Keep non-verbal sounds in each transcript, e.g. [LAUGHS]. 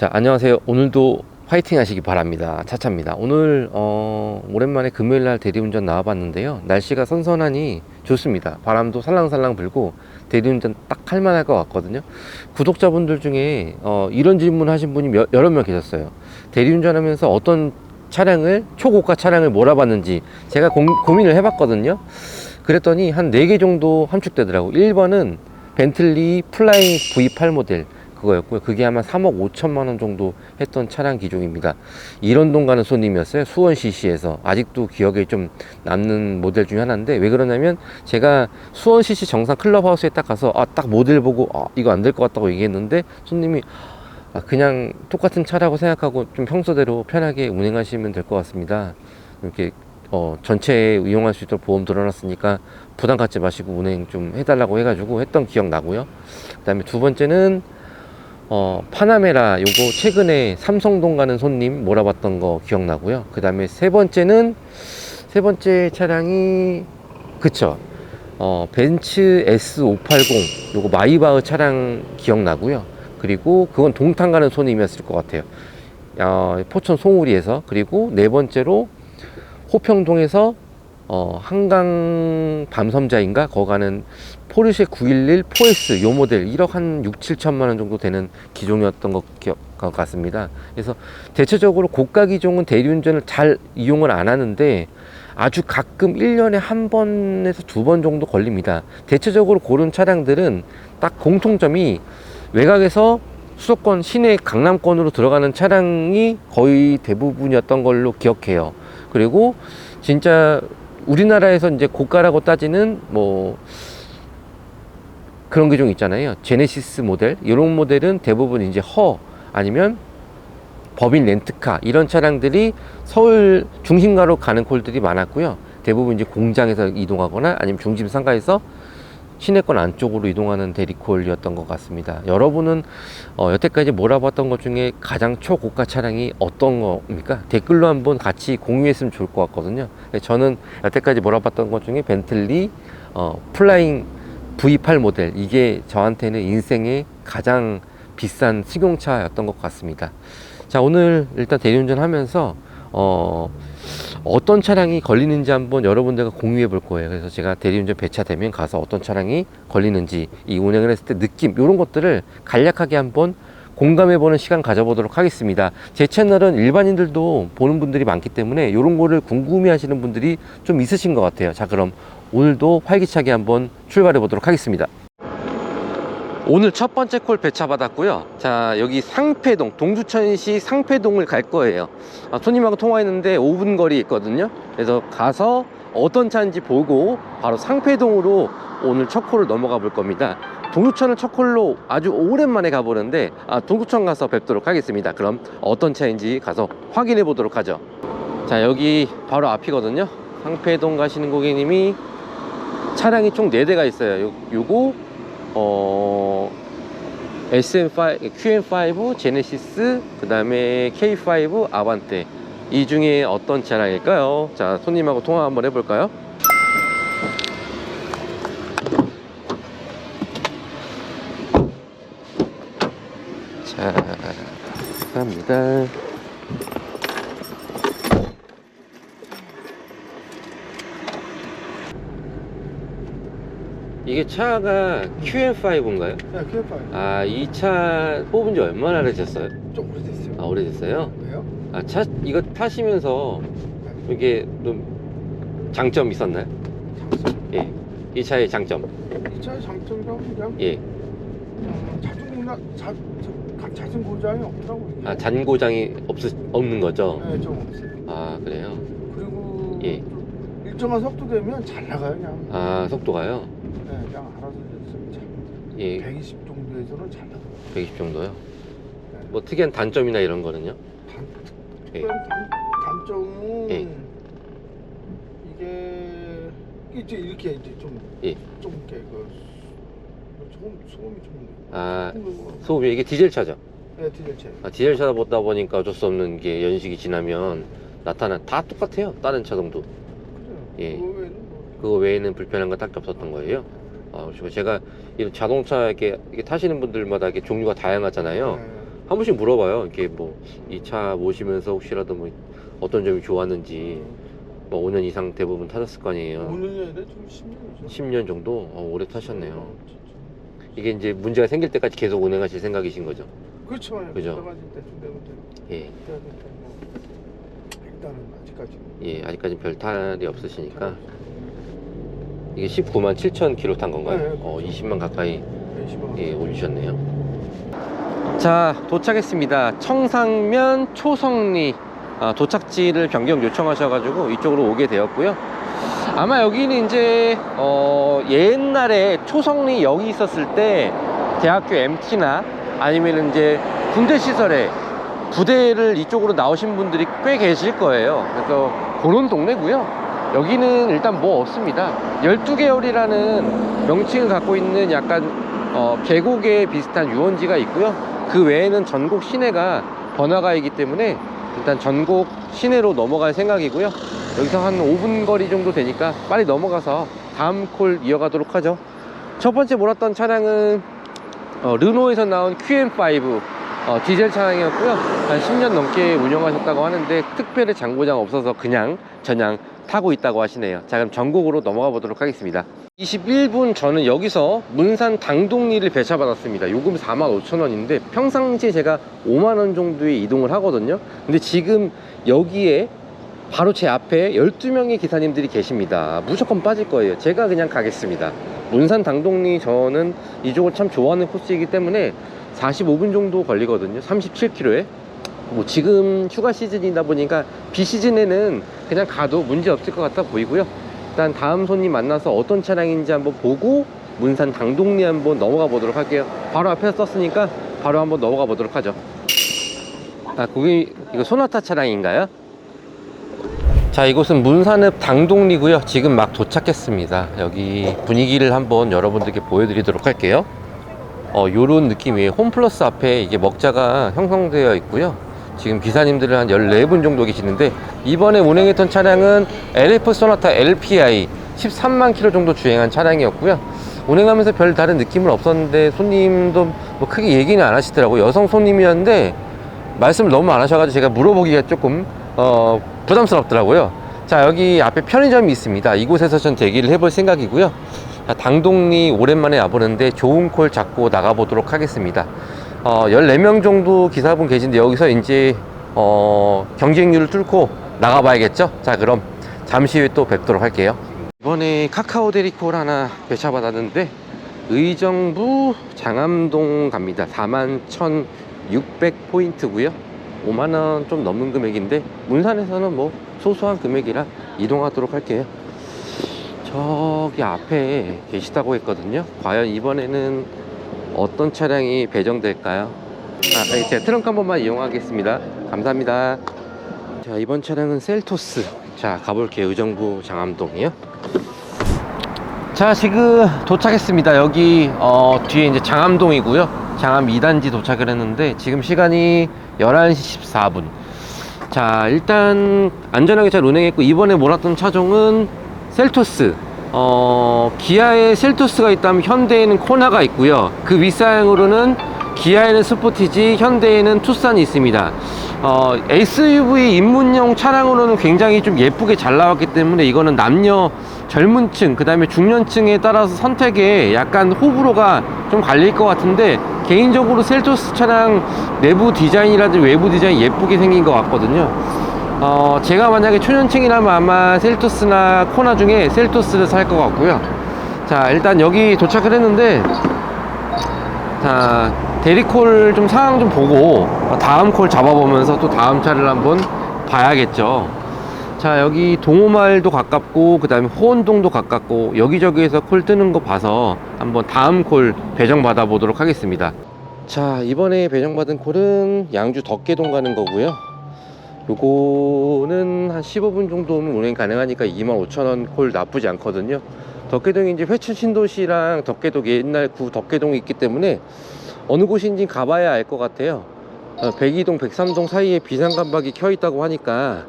자, 안녕하세요. 오늘도 화이팅 하시기 바랍니다. 차차입니다. 오늘, 어, 오랜만에 금요일 날 대리운전 나와봤는데요. 날씨가 선선하니 좋습니다. 바람도 살랑살랑 불고 대리운전 딱 할만할 것 같거든요. 구독자분들 중에, 어, 이런 질문 하신 분이 몇- 여러 명 계셨어요. 대리운전 하면서 어떤 차량을, 초고가 차량을 몰아봤는지 제가 고, 고민을 해봤거든요. 그랬더니 한 4개 정도 함축되더라고. 1번은 벤틀리 플라잉 V8 모델. 그거였고요. 그게 아마 3억 5천만 원 정도 했던 차량 기종입니다. 이런 동 가는 손님이었어요. 수원 CC에서 아직도 기억에 좀 남는 모델 중에 하나인데 왜 그러냐면 제가 수원 CC 정상 클럽하우스에 딱 가서 아 딱 모델 보고 아 이거 안 될 것 같다고 얘기했는데 손님이 아, 그냥 똑같은 차라고 생각하고 좀 평소대로 편하게 운행하시면 될 것 같습니다. 이렇게 어, 전체에 이용할 수 있도록 보험 들어놨으니까 부담 갖지 마시고 운행 좀 해달라고 해가지고 했던 기억 나고요. 그 다음에 두 번째는 어, 파나메라 요거 최근에 삼성동 가는 손님 몰아봤던 거 기억나고요. 그 다음에 세 번째는 세 번째 차량이 그쵸. 어, 벤츠 S580 요거 마이바흐 차량 기억나고요. 그리고 그건 동탄 가는 손님이었을 것 같아요. 어, 포천 송우리에서 그리고 네 번째로 호평동에서 어, 한강 밤섬자인가 거 가는 포르쉐 911 4S 요 모델 1억 한 6, 7천만 원 정도 되는 기종이었던 것 같습니다. 그래서 대체적으로 고가 기종은 대리운전을 잘 이용을 안 하는데 아주 가끔 1년에 한 번에서 두 번 정도 걸립니다. 대체적으로 고른 차량들은 딱 공통점이 외곽에서 수도권 시내 강남권으로 들어가는 차량이 거의 대부분이었던 걸로 기억해요. 그리고 진짜 우리나라에서 이제 고가라고 따지는 뭐 그런 기종 있잖아요. 제네시스 모델 이런 모델은 대부분 이제 허 아니면 법인 렌트카 이런 차량들이 서울 중심가로 가는 콜들이 많았고요. 대부분 이제 공장에서 이동하거나 아니면 중심 상가에서 시내권 안쪽으로 이동하는 대리콜이었던 것 같습니다. 여러분은 어, 여태까지 몰아봤던 것 중에 가장 초고가 차량이 어떤 겁니까? 댓글로 한번 같이 공유했으면 좋을 것 같거든요. 저는 여태까지 몰아봤던 것 중에 벤틀리 어, 플라잉 V8 모델 이게 저한테는 인생의 가장 비싼 승용차였던 것 같습니다. 자 오늘 일단 대리운전 하면서 어, 어떤 차량이 걸리는지 한번 여러분들과 공유해 볼 거예요. 그래서 제가 대리운전 배차되면 가서 어떤 차량이 걸리는지 이 운행을 했을 때 느낌 이런 것들을 간략하게 한번 공감해 보는 시간 가져보도록 하겠습니다. 제 채널은 일반인들도 보는 분들이 많기 때문에 이런 거를 궁금해 하시는 분들이 좀 있으신 것 같아요. 자 그럼 오늘도 활기차게 한번 출발해 보도록 하겠습니다. 오늘 첫 번째 콜 배차 받았고요. 자, 여기 상패동, 동두천시 상패동을 갈 거예요. 아, 손님하고 통화했는데 5분 거리 있거든요. 그래서 가서 어떤 차인지 보고 바로 상패동으로 오늘 첫 콜을 넘어가 볼 겁니다. 동두천을 첫 콜로 아주 오랜만에 가보는데 아, 동두천 가서 뵙도록 하겠습니다. 그럼 어떤 차인지 가서 확인해 보도록 하죠. 자, 여기 바로 앞이거든요. 상패동 가시는 고객님이 차량이 총 4대가 있어요. 요, 요거 어, SM5, QM5, 제네시스, 그 다음에 K5, 아반떼. 이 중에 어떤 차량일까요? 자, 손님하고 통화 한번 해볼까요? 자, 갑니다. 이게 차가 QM5인가요? 야, 기어파요. 아, 이 차 뽑은 지 얼마나 되셨어요? 좀 오래됐어요. 아, 오래됐어요? 왜요? 아, 차, 이거 타시면서 이게 좀 장점 있었나요? 장점. 예. 이 차의 장점. 이 차의 장점이라면 그냥 예. 음, 자전거나 자, 자, 자전거장이 없다고. 이게. 아, 잔고장이 없, 없는 거죠? 네, 좀 없어요. 아, 그래요? 그리고 예. 좀 일정한 속도 되면 잘 나가요, 그냥. 아, 속도가요? 네, 그냥 알아서 이제 참 예. 120 정도에서는 잘 나가요. 120 정도요? 네. 뭐 특이한 단점이나 이런 거는요? 단, 예. 특별한 단, 단점은 예. 이게 이제 이렇게 이제 좀, 예. 좀 이렇게 그 소음, 소음이 좀. 아, 소... 소음이 이게 디젤 차죠? 네, 디젤 차. 아, 디젤 차다 보다 보니까 어쩔 수 없는 게 연식이 지나면 나타나 다 똑같아요. 다른 차종도. 그죠? 예. 그 외에는 뭐. 그거 외에는 불편한 건 딱히 없었던 거예요. 아, 그리고 제가 이런 자동차 이렇게, 이렇게 타시는 분들마다 이렇게 종류가 다양하잖아요. 네. 한 번씩 물어봐요. 이렇게 뭐 이 차 모시면서 혹시라도 뭐 어떤 점이 좋았는지 뭐 5년 이상 대부분 타셨을 거 아니에요. 5년이 아니라 좀 10년이죠 10년 정도 어, 오래 타셨네요. 이게 이제 문제가 생길 때까지 계속 운행하실 생각이신 거죠. 그렇죠 그죠. 되면 돼 예, 그때는 뭐 일단은 아직까지 예, 아직까지 별 탈이 없으시니까 이게 19만 7천 킬로 탄 건가요? 네, 어, 그렇죠. 20만 가까이 열심히 예, 올리셨네요. 자, 도착했습니다. 청상면 초성리 아, 도착지를 변경 요청하셔가지고 이쪽으로 오게 되었고요. 아마 여기는 이제 어, 옛날에 초성리 여기 있었을 때 대학교 MT나 아니면 이제 군대 시설에 부대를 이쪽으로 나오신 분들이 꽤 계실 거예요. 그래서 그런 동네고요. 여기는 일단 뭐 없습니다. 12개월이라는 명칭을 갖고 있는 약간 어, 계곡에 비슷한 유원지가 있고요. 그 외에는 전곡 시내가 번화가이기 때문에 일단 전곡 시내로 넘어갈 생각이고요. 여기서 한 5분 거리 정도 되니까 빨리 넘어가서 다음 콜 이어가도록 하죠. 첫 번째 몰았던 차량은 어, 르노에서 나온 QM5 어, 디젤 차량이었고요. 한 10년 넘게 운영하셨다고 하는데 특별히 장고장 없어서 그냥 전향 타고 있다고 하시네요. 자 그럼 전국으로 넘어가 보도록 하겠습니다. 21분 저는 여기서 문산 당동리를 배차받았습니다. 요금 45,000원인데 평상시에 제가 5만원 정도의 이동을 하거든요. 근데 지금 여기에 바로 제 앞에 12명의 기사님들이 계십니다. 무조건 빠질 거예요. 제가 그냥 가겠습니다. 문산 당동리 저는 이쪽을 참 좋아하는 코스이기 때문에 45분 정도 걸리거든요. 37km에. 뭐 지금 휴가 시즌이다 보니까 비시즌에는 그냥 가도 문제 없을 것 같아 보이고요. 일단 다음 손님 만나서 어떤 차량인지 한번 보고 문산 당동리 한번 넘어가 보도록 할게요. 바로 앞에서 썼으니까 바로 한번 넘어가 보도록 하죠. 아, 거기 이거 소나타 차량인가요? 자, 이곳은 문산읍 당동리고요. 지금 막 도착했습니다. 여기 분위기를 한번 여러분들께 보여드리도록 할게요. 어, 요런 느낌이에요. 홈플러스 앞에 이게 먹자가 형성되어 있고요. 지금 기사님들은 한 14분 정도 계시는데 이번에 운행했던 차량은 LF 소나타 LPI 13만 킬로 정도 주행한 차량이었고요. 운행하면서 별 다른 느낌은 없었는데 손님도 뭐 크게 얘기는 안 하시더라고요. 여성 손님이었는데 말씀을 너무 안 하셔가지고 제가 물어보기가 조금 어, 부담스럽더라고요. 자 여기 앞에 편의점이 있습니다. 이곳에서 전 대기를 해볼 생각이고요. 자, 당동리 오랜만에 와보는데 좋은 콜 잡고 나가보도록 하겠습니다. 어, 14명 정도 기사분 계신데 여기서 이제 어, 경쟁률을 뚫고 나가봐야겠죠? 자 그럼 잠시 후에 또 뵙도록 할게요. 이번에 카카오 데리콜 하나 배차 받았는데 의정부 장암동 갑니다. 41,600 포인트고요. 5만 원 좀 넘는 금액인데 문산에서는 뭐 소소한 금액이라 이동하도록 할게요. 저기 앞에 계시다고 했거든요. 과연 이번에는 어떤 차량이 배정될까요? 아, 네, 제 트렁크 한 번만 이용하겠습니다. 감사합니다. 자, 이번 차량은 셀토스. 자, 가볼게요. 의정부 장암동이요. 자, 지금 도착했습니다. 여기 어, 뒤에 이제 장암동이고요. 장암 2단지 도착을 했는데 지금 시간이 11시 14분. 자, 일단 안전하게 잘 운행했고 이번에 몰았던 차종은 셀토스. 어, 기아에 셀토스가 있다면 현대에는 코나가 있고요. 그 윗사양으로는 기아에는 스포티지, 현대에는 투싼이 있습니다. 어, SUV 입문용 차량으로는 굉장히 좀 예쁘게 잘 나왔기 때문에 이거는 남녀 젊은 층, 그 다음에 중년층에 따라서 선택에 약간 호불호가 좀 갈릴 것 같은데 개인적으로 셀토스 차량 내부 디자인이라든지 외부 디자인 예쁘게 생긴 것 같거든요. 어, 제가 만약에 초년층이라면 아마 셀토스나 코나 중에 셀토스를 살 것 같고요. 자, 일단 여기 도착을 했는데, 자, 대리콜 좀 상황 좀 보고, 다음 콜 잡아보면서 또 다음 차를 한번 봐야겠죠. 자, 여기 동호마을도 가깝고, 그 다음에 호원동도 가깝고, 여기저기에서 콜 뜨는 거 봐서 한번 다음 콜 배정 받아 보도록 하겠습니다. 자, 이번에 배정받은 콜은 양주 덕계동 가는 거고요. 요거는 한 15분 정도면 운행 가능하니까 25,000원 콜 나쁘지 않거든요. 덕계동이 이제 회춘 신도시랑 덕계동 옛날 구 덕계동이 있기 때문에 어느 곳인지 가봐야 알 것 같아요. 어, 102동, 103동 사이에 비상간박이 켜 있다고 하니까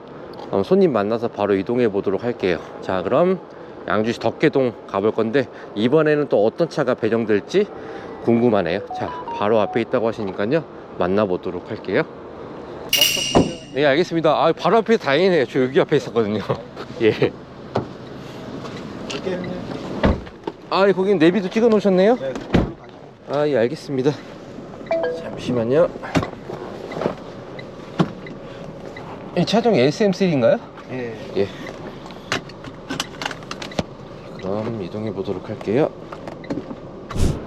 어, 손님 만나서 바로 이동해 보도록 할게요. 자, 그럼 양주시 덕계동 가볼 건데 이번에는 또 어떤 차가 배정될지 궁금하네요. 자, 바로 앞에 있다고 하시니까요. 만나보도록 할게요. 네, 알겠습니다. 아, 바로 앞에 다행이네요. 저 여기 앞에 있었거든요. [LAUGHS] 예. 아, 예, 거긴 내비도 찍어 놓으셨네요? 네, 가시죠. 아, 예, 알겠습니다. 잠시만요. 이 차종 SM3인가요? 예. 예. 그럼 이동해 보도록 할게요.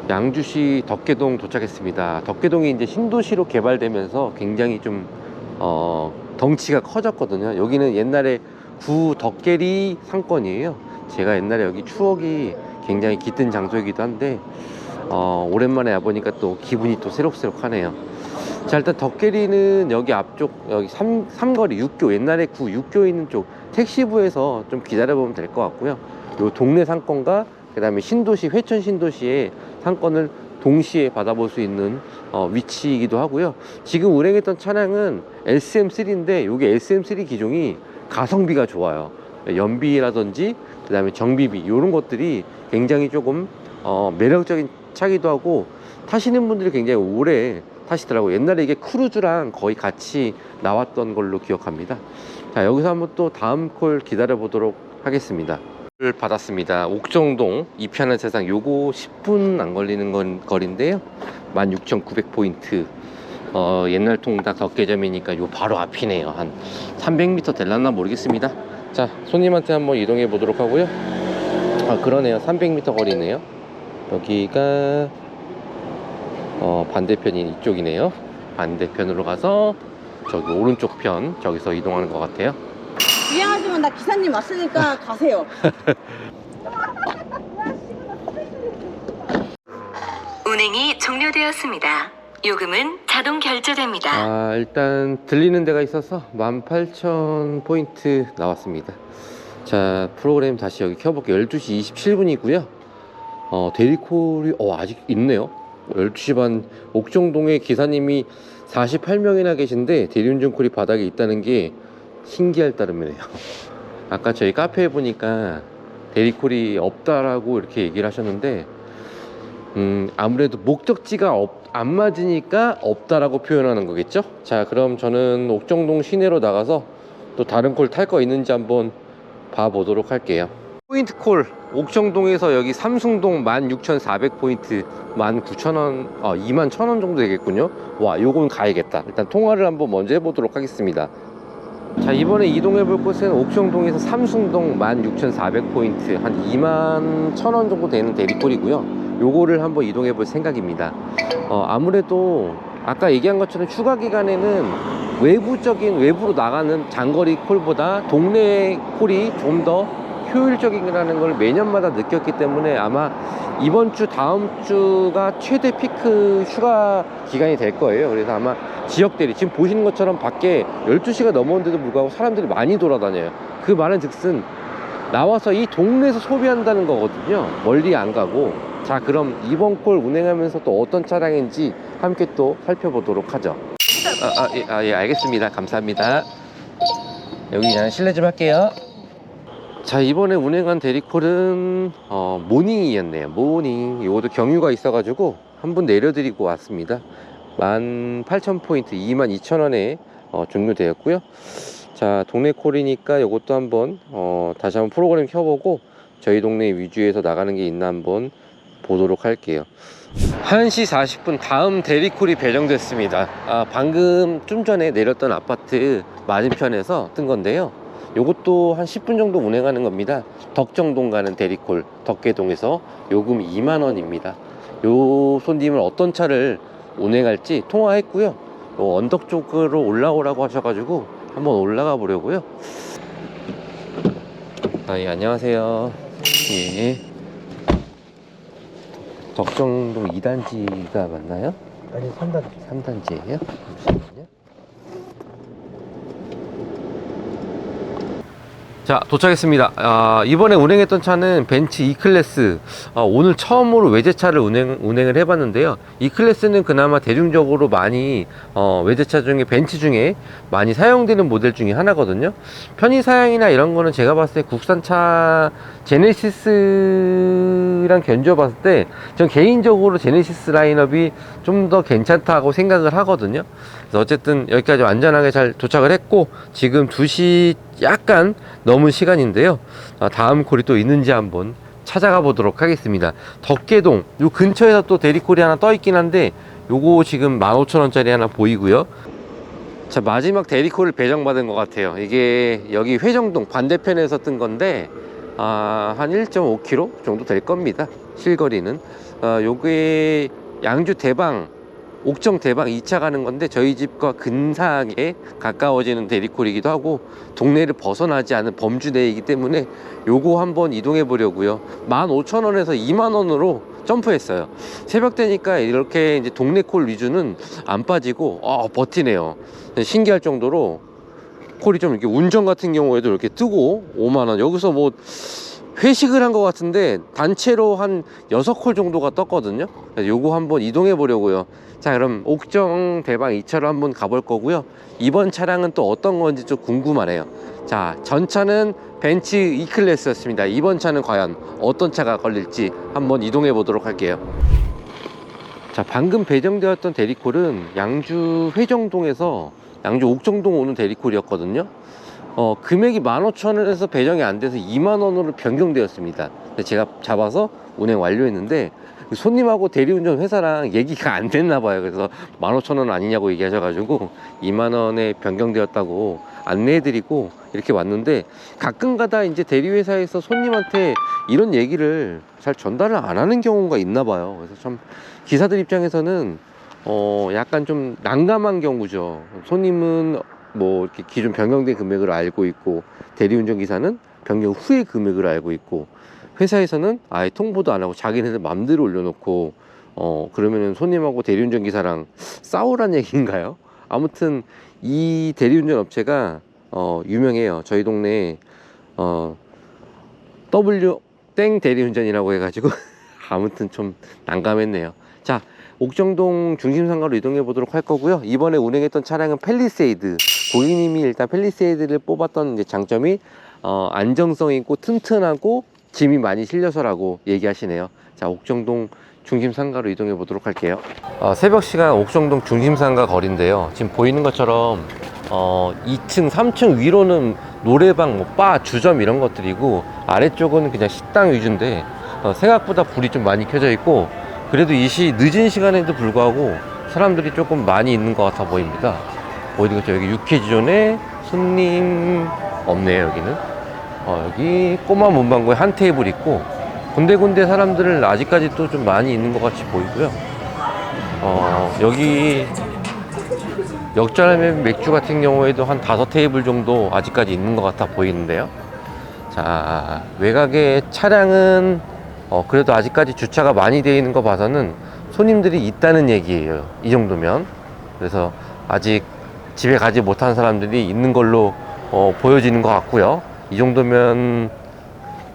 양주시 덕계동 도착했습니다. 덕계동이 이제 신도시로 개발되면서 굉장히 좀 어, 덩치가 커졌거든요. 여기는 옛날에 구 덕계리 상권이에요. 제가 옛날에 여기 추억이 굉장히 깃든 장소이기도 한데 어, 오랜만에 와보니까 또 기분이 또 새록새록하네요. 자 일단 덕계리는 여기 앞쪽 여기 삼, 삼거리 6교 옛날에 구 6교에 있는 쪽 택시부에서 좀 기다려보면 될 것 같고요 요 동네 상권과 그 다음에 신도시 회천 신도시의 상권을 동시에 받아볼 수 있는 어, 위치이기도 하고요 지금 운행했던 차량은 SM3인데 요게 SM3 기종이 가성비가 좋아요 연비라든지 그 다음에 정비비 이런 것들이 굉장히 조금 어, 매력적인 차기도 하고 타시는 분들이 굉장히 오래 타시더라고요. 옛날에 이게 크루즈랑 거의 같이 나왔던 걸로 기억합니다. 자, 여기서 한번 또 다음 콜 기다려 보도록 하겠습니다. 를 받았습니다. 옥정동 이편한 세상 요거 10분 안 걸리는 건 거리인데요. 16,900포인트. 어, 옛날 통닭 덕계점이니까 요 바로 앞이네요. 한 300m 될랐나 모르겠습니다. 자, 손님한테 한번 이동해 보도록 하고요. 아, 그러네요. 300m 거리네요. 여기가 어, 반대편이 이쪽이네요. 반대편으로 가서 저기 오른쪽 편 저기서 이동하는 것 같아요. 미안하지만 나 기사님 왔으니까 [LAUGHS] 가세요. [LAUGHS] 운행이 종료되었습니다. 요금은 자동 결제됩니다. 아 일단 들리는 데가 있어서 18,000포인트 나왔습니다. 자 프로그램 다시 여기 켜볼게요. 12시 27분이고요. 어, 대리콜이 어, 아직 있네요. 12시 반 옥정동에 기사님이 48명이나 계신데 대리운전 콜이 바닥에 있다는 게 신기할 따름이네요. [LAUGHS] 아까 저희 카페에 보니까 대리콜이 없다라고 이렇게 얘기를 하셨는데 음, 아무래도 목적지가 없, 안 맞으니까 없다라고 표현하는 거겠죠? 자, 그럼 저는 옥정동 시내로 나가서 또 다른 콜 탈 거 있는지 한번 봐보도록 할게요. 포인트 콜 옥정동에서 여기 삼숭동 16,400포인트 19,000원 어 21,000원 정도 되겠군요 와 요건 가야겠다 일단 통화를 한번 먼저 해보도록 하겠습니다 자 이번에 이동해 볼 곳은 옥정동에서 삼숭동 16,400포인트 한 2만 1,000원 정도 되는 대리콜이고요. 요거를 한번 이동해 볼 생각입니다. 어 아무래도 아까 얘기한 것처럼 휴가 기간에는 외부적인 외부로 나가는 장거리 콜보다 동네 콜이 좀더 효율적이라는 걸 매년마다 느꼈기 때문에 아마 이번 주 다음 주가 최대 피크 휴가 기간이 될 거예요. 그래서 아마 지역들이 지금 보시는 것처럼 밖에 12시가 넘었는데도 불구하고 사람들이 많이 돌아다녀요. 그 말은 즉슨 나와서 이 동네에서 소비한다는 거거든요. 멀리 안 가고. 자 그럼 이번 콜 운행하면서 또 어떤 차량인지 함께 또 살펴보도록 하죠. 아, 아, 예, 아, 예, 알겠습니다. 감사합니다. 여기 그냥 실례 좀 할게요 자 이번에 운행한 대리콜은 어, 모닝이었네요. 모닝. 이것도 경유가 있어 가지고 한 분 내려드리고 왔습니다. 18,000포인트 22,000원에 어, 종료되었고요. 자 동네 콜이니까 이것도 한번 어, 다시 한번 프로그램 켜보고 저희 동네 위주에서 나가는 게 있나 한번 보도록 할게요. 1시 40분 다음 대리콜이 배정됐습니다. 아, 방금 좀 전에 내렸던 아파트 맞은편에서 뜬 건데요 요것도 한 10분 정도 운행하는 겁니다. 덕정동 가는 대리콜 덕계동에서 요금 2만 원입니다. 요 손님은 어떤 차를 운행할지 통화했고요. 요 언덕 쪽으로 올라오라고 하셔가지고 한번 올라가 보려고요. 아, 예, 안녕하세요. 예. 덕정동 2단지가 맞나요? 아니 3단 3단지예요? 잠시만요. 자 도착했습니다. 아, 이번에 운행했던 차는 벤츠 E클래스. 아, 오늘 처음으로 외제차를 운행, 운행을 해봤는데요. E클래스는 그나마 대중적으로 많이 어, 외제차 중에 벤츠 중에 많이 사용되는 모델 중에 하나거든요. 편의 사양이나 이런 거는 제가 봤을 때 국산차 제네시스랑 견주어 봤을 때 전 개인적으로 제네시스 라인업이 좀 더 괜찮다고 생각을 하거든요. 그래서 어쨌든 여기까지 안전하게 잘 도착을 했고 지금 2시 약간 넘은 시간인데요. 아, 다음 콜이 또 있는지 한번 찾아가 보도록 하겠습니다. 덕계동 요 근처에서 또 대리콜이 하나 떠 있긴 한데 요거 지금 15,000원짜리 하나 보이고요. 자 마지막 대리콜을 배정받은 것 같아요. 이게 여기 회정동 반대편에서 뜬 건데 아, 한 1.5km 정도 될 겁니다. 실거리는. 아, 요게 양주 대방 옥정 대방 2차 가는 건데 저희 집과 근사하게 가까워지는 대리콜이기도 하고 동네를 벗어나지 않은 범주 내이기 때문에 요거 한번 이동해 보려고요. 15,000원에서 2만원으로 점프했어요. 새벽 되니까 이렇게 이제 동네 콜 위주는 안 빠지고 어, 버티네요. 신기할 정도로 콜이 좀 이렇게 운전 같은 경우에도 이렇게 뜨고 5만원. 여기서 뭐 회식을 한 것 같은데 단체로 한 6콜 정도가 떴거든요. 요거 한번 이동해 보려고요. 자 그럼 옥정 대방 2차로 한번 가볼 거고요. 이번 차량은 또 어떤 건지 좀 궁금하네요. 자 전차는 벤츠 E클래스였습니다. 이번 차는 과연 어떤 차가 걸릴지 한번 이동해 보도록 할게요. 자 방금 배정되었던 대리콜은 양주 회정동에서 양주 옥정동 오는 대리콜이었거든요 어, 금액이 15,000원에서 배정이 안 돼서 2만원으로 변경되었습니다. 제가 잡아서 운행 완료했는데 그 손님하고 대리운전 회사랑 얘기가 안 됐나 봐요. 그래서 15,000원 아니냐고 얘기하셔가지고 2만원에 변경되었다고 안내해드리고 이렇게 왔는데 가끔 가다 이제 대리회사에서 손님한테 이런 얘기를 잘 전달을 안 하는 경우가 있나 봐요. 그래서 참 기사들 입장에서는 어, 약간 좀 난감한 경우죠. 손님은 뭐 이렇게 기존 변경된 금액을 알고 있고 대리운전 기사는 변경 후의 금액을 알고 있고 회사에서는 아예 통보도 안 하고 자기네들 맘대로 올려놓고 어 그러면은 손님하고 대리운전 기사랑 싸우란 [LAUGHS] 얘기인가요? 아무튼 이 대리운전 업체가 어 유명해요. 저희 동네에 어 W 땡 대리운전이라고 해가지고 [LAUGHS] 아무튼 좀 난감했네요. 자 옥정동 중심상가로 이동해 보도록 할 거고요. 이번에 운행했던 차량은 펠리세이드. 고객님이 일단 펠리세이드를 뽑았던 이제 장점이 어, 안정성 있고 튼튼하고 짐이 많이 실려서라고 얘기하시네요. 자, 옥정동 중심상가로 이동해 보도록 할게요. 어, 새벽 시간 옥정동 중심상가 거리인데요. 지금 보이는 것처럼 어, 2층, 3층 위로는 노래방, 뭐 바, 주점 이런 것들이고 아래쪽은 그냥 식당 위주인데 어, 생각보다 불이 좀 많이 켜져 있고 그래도 이 시 늦은 시간에도 불구하고 사람들이 조금 많이 있는 것 같아 보입니다. 어디 갔죠? 여기 육회지존에 손님 없네요, 여기는. 어, 여기 꼬마 문방구에 한 테이블 있고 군데군데 사람들은 아직까지도 좀 많이 있는 것 같이 보이고요. 어, 여기 역전의 맥주 같은 경우에도 한 다섯 테이블 정도 아직까지 있는 것 같아 보이는데요. 자, 외곽에 차량은 어, 그래도 아직까지 주차가 많이 되어 있는 거 봐서는 손님들이 있다는 얘기예요. 이 정도면. 그래서 아직 집에 가지 못한 사람들이 있는 걸로 어, 보여지는 것 같고요. 이 정도면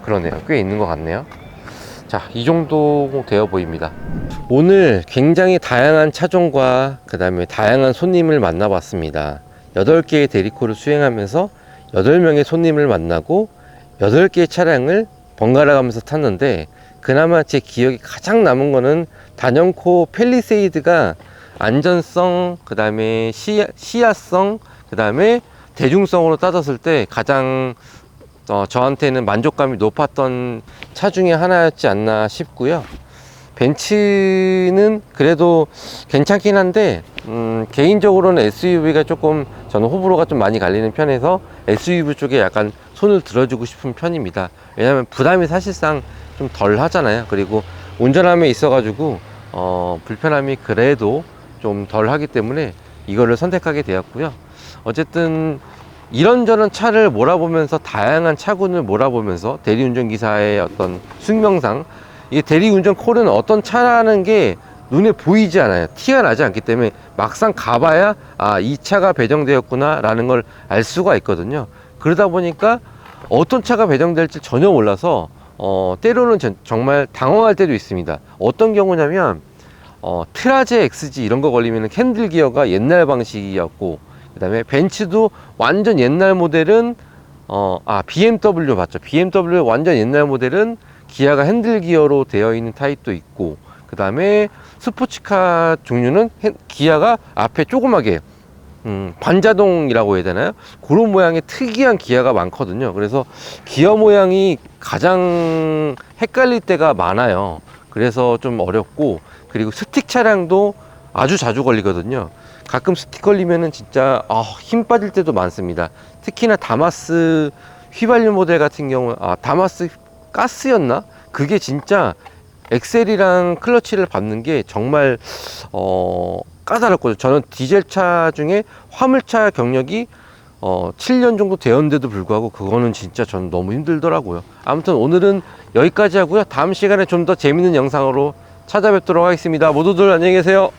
그러네요. 꽤 있는 것 같네요. 자, 이 정도 되어 보입니다. 오늘 굉장히 다양한 차종과 그 다음에 다양한 손님을 만나봤습니다. 8개의 대리코를 수행하면서 8명의 손님을 만나고 8개의 차량을 번갈아 가면서 탔는데 그나마 제 기억에 가장 남은 거는 단연코 펠리세이드가 안전성, 그 다음에 시야성, 그 다음에 대중성으로 따졌을 때 가장 어, 저한테는 만족감이 높았던 차 중에 하나였지 않나 싶고요. 벤츠는 그래도 괜찮긴 한데 음, 개인적으로는 SUV가 조금 저는 호불호가 좀 많이 갈리는 편에서 SUV 쪽에 약간 손을 들어주고 싶은 편입니다. 왜냐하면 부담이 사실상 좀 덜 하잖아요. 그리고 운전함에 있어가지고 어, 불편함이 그래도 좀 덜 하기 때문에 이거를 선택하게 되었고요. 어쨌든 이런저런 차를 몰아보면서 다양한 차군을 몰아보면서 대리운전 기사의 어떤 숙명상 이게 대리운전 콜은 어떤 차라는 게 눈에 보이지 않아요. 티가 나지 않기 때문에 막상 가봐야 아, 이 차가 배정되었구나 라는 걸 알 수가 있거든요. 그러다 보니까 어떤 차가 배정될지 전혀 몰라서 어, 때로는 전- 정말 당황할 때도 있습니다. 어떤 경우냐면 어, 트라제 XG 이런 거 걸리면 캔들 기어가 옛날 방식이었고 그 다음에 벤츠도 완전 옛날 모델은 어, 아, BMW 맞죠? BMW 완전 옛날 모델은 기아가 핸들 기어로 되어 있는 타입도 있고, 그 다음에 스포츠카 종류는 핸- 기아가 앞에 조그맣게 음, 반자동이라고 해야 되나요? 그런 모양의 특이한 기아가 많거든요. 그래서 기어 모양이 가장 헷갈릴 때가 많아요. 그래서 좀 어렵고, 그리고 스틱 차량도 아주 자주 걸리거든요. 가끔 스틱 걸리면은 진짜 아, 힘 빠질 때도 많습니다. 특히나 다마스 휘발유 모델 같은 경우, 아, 다마스 가스였나? 그게 진짜 엑셀이랑 클러치를 밟는 게 정말 어, 까다롭거든요. 저는 디젤 차 중에 화물차 경력이 어, 7년 정도 되었는데도 불구하고 그거는 진짜 저는 너무 힘들더라고요. 아무튼 오늘은 여기까지 하고요. 다음 시간에 좀 더 재밌는 영상으로 찾아뵙도록 하겠습니다. 모두들 안녕히 계세요.